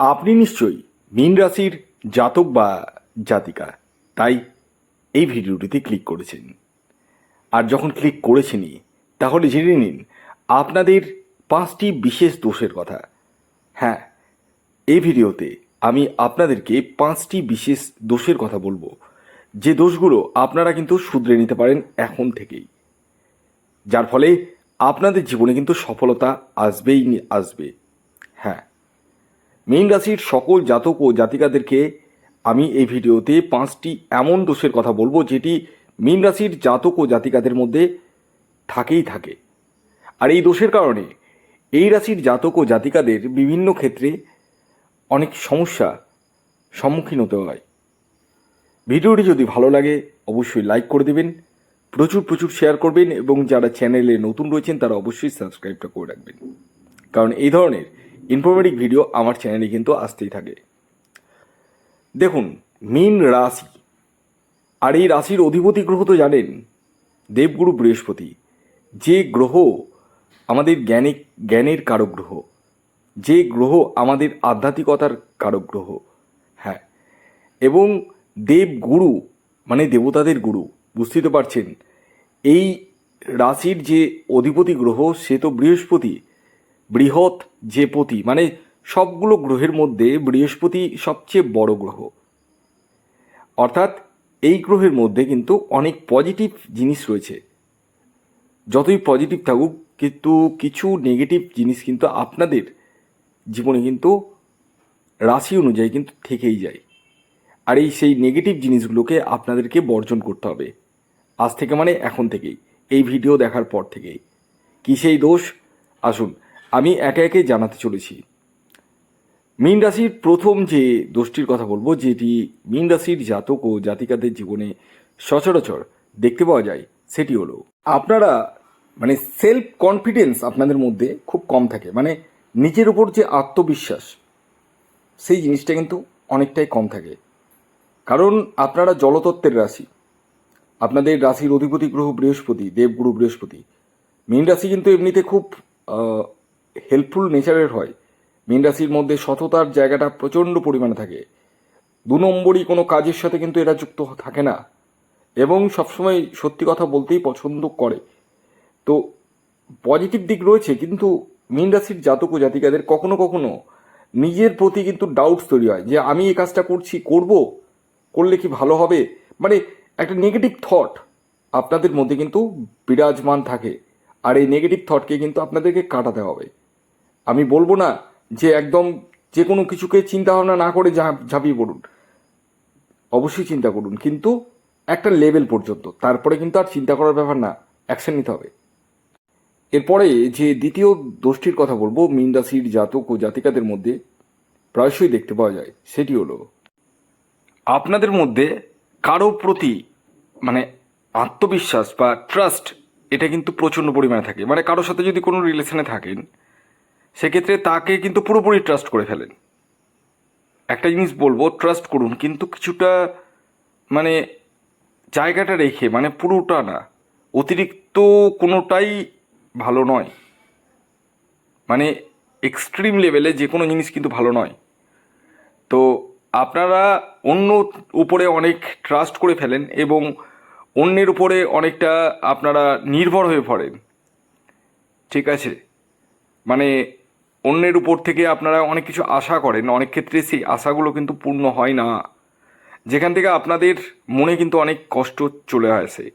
আপনি নিশ্চয়ই মীন রাশির জাতক বা জাতিকা, তাই এই ভিডিওটিতে ক্লিক করেছেন। আর যখন ক্লিক করেছেনই, তাহলে জেনে নিন, আপনাদের পাঁচটি বিশেষ দোষের কথা। হ্যাঁ এই ভিডিওতে আমি আপনাদেরকে পাঁচটি বিশেষ দোষের কথা বলব। যে দোষগুলো আপনারা কিন্তু শুধরে নিতে পারেন এখন থেকেই। যার ফলে আপনাদের জীবনে কিন্তু সফলতা আসবেই আসবে। হ্যাঁ মীন রাশির সকল জাতক ও জাতিকাদেরকে আমি এই ভিডিওতে পাঁচটি এমন দোষের কথা বলব, যেটি মীন রাশির জাতক ও জাতিকাদের মধ্যে থাকেই থাকে। আর এই দোষের কারণে এই রাশির জাতক ও জাতিকাদের বিভিন্ন ক্ষেত্রে অনেক সমস্যা সম্মুখীন হতে হয়। ভিডিওটি যদি ভালো লাগে, অবশ্যই লাইক করে দেবেন, প্রচুর প্রচুর শেয়ার করবেন এবং যারা চ্যানেলে নতুন রয়েছেন, তারা অবশ্যই সাবস্ক্রাইবটা করে রাখবেন। কারণ এই ধরনের ইনফরমেটিভ ভিডিও আমার চ্যানেলে কিন্তু আসতেই থাকে। দেখুন, মীন রাশি। আর এই রাশির অধিপতি গ্রহ তো জানেন, দেবগুরু বৃহস্পতি। যে গ্রহ আমাদের জ্ঞানে, জ্ঞানের কারক গ্রহ। যে গ্রহ আমাদের আধ্যাত্মিকতার কারক গ্রহ। হ্যাঁ এবং দেবগুরু মানে দেবতাদের গুরু, বুঝতেই তো পারছেন। এই রাশির যে অধিপতি গ্রহ, সে তো বৃহস্পতি। বৃহৎ যে পতি মানে সবগুলো গ্রহের মধ্যে বৃহস্পতি সবচেয়ে বড় গ্রহ। অর্থাৎ এই গ্রহের মধ্যে কিন্তু অনেক পজিটিভ জিনিস রয়েছে। যতই পজিটিভ থাকুক, কিন্তু কিছু নেগেটিভ জিনিস কিন্তু আপনাদের জীবনে কিন্তু রাশি অনুযায়ী কিন্তু থেকেই যায়। আর এই সেই নেগেটিভ জিনিসগুলোকে আপনাদেরকে বর্জন করতে হবে। আজ থেকে মানে এখন থেকেই। এই ভিডিও দেখার পর থেকেই। কি সেই দোষ? আসুন আমি একে একে জানাতে চলেছি। মীন রাশির প্রথম যে দোষটির কথা বলব, যেটি মীন রাশির জাতক ও জাতিকাদের জীবনে সচরাচর দেখতে পাওয়া যায়, সেটি হলো আপনারা মানে সেলফ কনফিডেন্স আপনাদের মধ্যে খুব কম থাকে। মানে নিজের উপর যে আত্মবিশ্বাস, সেই জিনিসটা কিন্তু অনেকটাই কম থাকে। কারণ আপনারা জলতত্ত্বের রাশি। আপনাদের রাশির অধিপতি গ্রহ বৃহস্পতি, দেবগুরু বৃহস্পতি। মীন রাশি কিন্তু এমনিতে খুব হেল্পফুল নেচারের হয়। মীন রাশির মধ্যে সততার জায়গাটা প্রচণ্ড পরিমাণে থাকে। দু নম্বরই কোনো কাজের সাথে কিন্তু এরা যুক্ত থাকে না এবং সবসময় সত্যি কথা বলতেই পছন্দ করে। তো পজিটিভ দিক রয়েছে কিন্তু মীন রাশির জাতক ও জাতিকাদের কখনো কখনো নিজের প্রতি কিন্তু ডাউটস তৈরি হয় যে আমি এই কাজটা করছি, করব? করলে কি ভালো হবে? মানে একটা নেগেটিভ থট আপনাদের মধ্যে কিন্তু বিরাজমান থাকে। আর এই নেগেটিভ থটকে কিন্তু আপনাদেরকে কাটাতে হবে। আমি বলব না যে একদম যে কোনো কিছুকে চিন্তা ভাবনা না করে ঝাঁপ- ঝাঁপিয়ে পড়ুন। অবশ্যই চিন্তা করুন, কিন্তু একটা লেভেল পর্যন্ত। তারপরে কিন্তু আর চিন্তা করার ব্যাপার না, অ্যাকশন নিতে হবে। এরপরে যে দ্বিতীয় দোষটির কথা বলব, মীন রাশির জাতক ও জাতিকাদের মধ্যে প্রায়শই দেখতে পাওয়া যায়, সেটি হলো আপনাদের মধ্যে কারও প্রতি মানে আত্মবিশ্বাস বা ট্রাস্ট এটা কিন্তু প্রচণ্ড পরিমাণে থাকে। মানে কারোর সাথে যদি কোনো রিলেশনে থাকেন সেক্ষেত্রে তাকে কিন্তু পুরোপুরি ট্রাস্ট করে ফেলেন। একটা জিনিস বলব ট্রাস্ট করুন, কিন্তু কিছুটা মানে জায়গাটা রেখে মানে পুরোটা না, অতিরিক্ত কোনোটাই ভালো নয়। মানে এক্সট্রিম লেভেলে যে কোনো জিনিস কিন্তু ভালো নয়। তো আপনারা অন্য উপরে অনেক ট্রাস্ট করে ফেলেন এবং অন্যের উপরে অনেকটা আপনারা নির্ভর হয়ে পড়েন। ঠিক আছে? মানে অন্যের উপর থেকে আপনারা অনেক কিছু আশা করেন, অনেক ক্ষেত্রে সেই আশাগুলো কিন্তু পূর্ণ হয় না। যেখান থেকে আপনাদের মনে কিন্তু অনেক কষ্ট চলে আসে।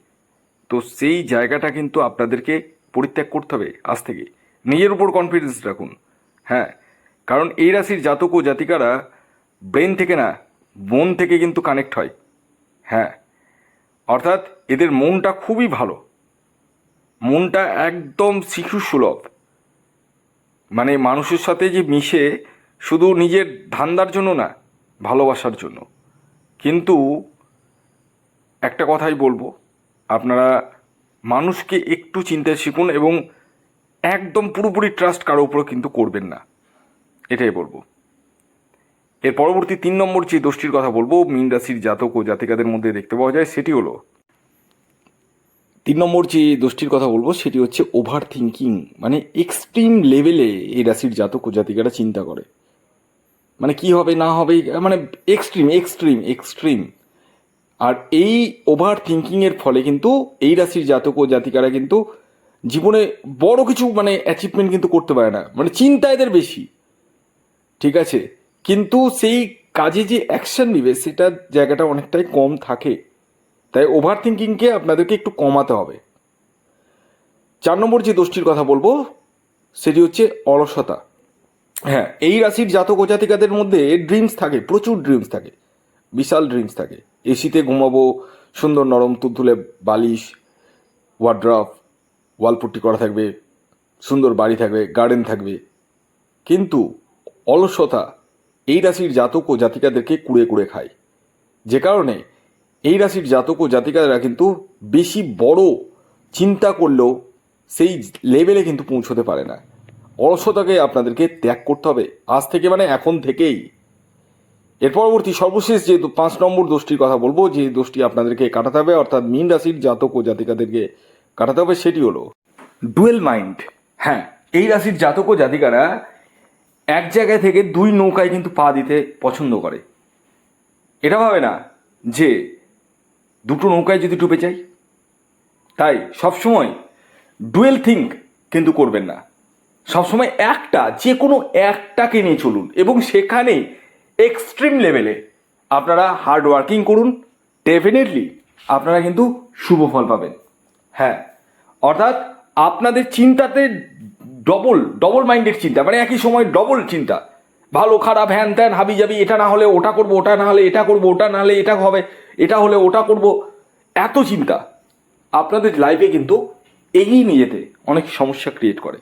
তো সেই জায়গাটা কিন্তু আপনাদেরকে পরিত্যাগ করতে হবে আজ থেকে। নিজের উপর কনফিডেন্স রাখুন। হ্যাঁ কারণ এই রাশির জাতক ও জাতিকারা ব্রেন থেকে না, মন থেকে কিন্তু কানেক্ট হয়। হ্যাঁ অর্থাৎ এদের মনটা খুবই ভালো। মনটা একদম শিশু সুলভ মানে মানুষের সাথে যে মিশে শুধু নিজের ধান্দার জন্য না, ভালোবাসার জন্য। কিন্তু একটা কথাই বলব, আপনারা মানুষকে একটু চিনতে শিখুন এবং একদম পুরোপুরি ট্রাস্ট কারও উপর কিন্তু করবেন না। এটাই বলব। এর পরবর্তী তিন নম্বর যে দোষটির কথা বলব, মীন রাশির জাতক ও জাতিকাদের মধ্যে দেখতে পাওয়া যায়, সেটি হলো তিন নম্বর যে দোষটির কথা বলব, সেটি হচ্ছে ওভার থিঙ্কিং মানে এক্সট্রিম লেভেলে এই রাশির জাতক জাতিকারা চিন্তা করে। মানে কি হবে, না হবে মানে এক্সট্রিম এক্সট্রিম এক্সট্রিম আর এই ওভার থিঙ্কিংয়ের ফলে কিন্তু এই রাশির জাতক ও জাতিকারা কিন্তু জীবনে বড় কিছু মানে অ্যাচিভমেন্ট কিন্তু করতে পারে না। মানে চিন্তা এদের বেশি। ঠিক আছে? কিন্তু সেই কাজে যে অ্যাকশন নিবে, সেটার জায়গাটা অনেকটাই কম থাকে। তাই ওভার থিঙ্কিংকে আপনাদেরকে একটু কমাতে হবে। চার নম্বর যে দোষটির কথা বলব, সেটি হচ্ছে অলসতা। হ্যাঁ এই রাশির জাতক ও জাতিকাদের মধ্যে ড্রিমস থাকে, প্রচুর ড্রিমস থাকে, বিশাল ড্রিমস থাকে। এসিতে ঘুমাবো, সুন্দর নরম তুলতুলে বালিশ ওয়ার্ড্রফ ওয়ালপুট্টি করা থাকবে, সুন্দর বাড়ি থাকবে গার্ডেন থাকবে। কিন্তু অলসতা এই রাশির জাতক ও জাতিকাদেরকে কুড়ে কুড়ে খায়। যে কারণে এই রাশির জাতক ও জাতিকারা কিন্তু বেশি বড় চিন্তা করলেও সেই লেভেলে কিন্তু পৌঁছতে পারে না। অলসতাকে আপনাদেরকে ত্যাগ করতে হবে। আজ থেকে মানে এখন থেকেই। এর পরবর্তী সর্বশেষ যে পাঁচ নম্বর দোষটির কথা বলব, যে দোষটি আপনাদেরকে কাটাতে হবে, অর্থাৎ মীন রাশির জাতক ও জাতিকাদেরকে কাটাতে হবে, সেটি হলো ডুয়েল মাইন্ড হ্যাঁ এই রাশির জাতক ও জাতিকারা এক জায়গায় থেকে দুই নৌকায় কিন্তু পা দিতে পছন্দ করে। এটা ভাবে না যে দুটো নৌকায় যদি ডুবে যাই, তাই সবসময় ডুয়েল থিঙ্ক কিন্তু করবেন না। সবসময় একটা যে কোনো একটাকে নিয়ে চলুন এবং সেখানে এক্সট্রিম লেভেলে আপনারা হার্ড ওয়ার্কিং করুন। ডেফিনেটলি আপনারা কিন্তু শুভ ফল পাবেন। হ্যাঁ অর্থাৎ আপনাদের চিন্তাতে ডবল ডবল মাইন্ডেড চিন্তা মানে একই সময় ডবল চিন্তা। ভালো খারাপ হ্যান ত্যান হাবি যাবি এটা না হলে ওটা করব, ওটা না হলে এটা করব, ওটা না হলে এটা হবে, এটা হলে ওটা করব। এত চিন্তা। আপনাদের লাইফে কিন্তু এগিয়ে নিয়ে যেতে অনেক সমস্যা ক্রিয়েট করে।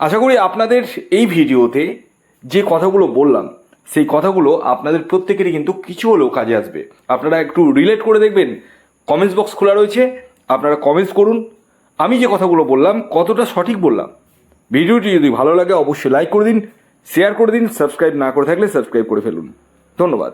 আশা করি আপনাদের এই ভিডিওতে যে কথাগুলো বললাম, সেই কথাগুলো আপনাদের প্রত্যেকেরই কিন্তু কিছু হলেও কাজে আসবে। আপনারা একটু রিলেট করে দেখবেন কমেন্টস বক্স খোলা রয়েছে, আপনারা কমেন্টস করুন। আমি যে কথাগুলো বললাম, কতটা সঠিক বললাম, ভিডিওটি যদি ভালো লাগে অবশ্যই লাইক করে দিন। শেয়ার করে দিন সাবস্ক্রাইব না করে থাকলে সাবস্ক্রাইব করে ফেলুন। ধন্যবাদ।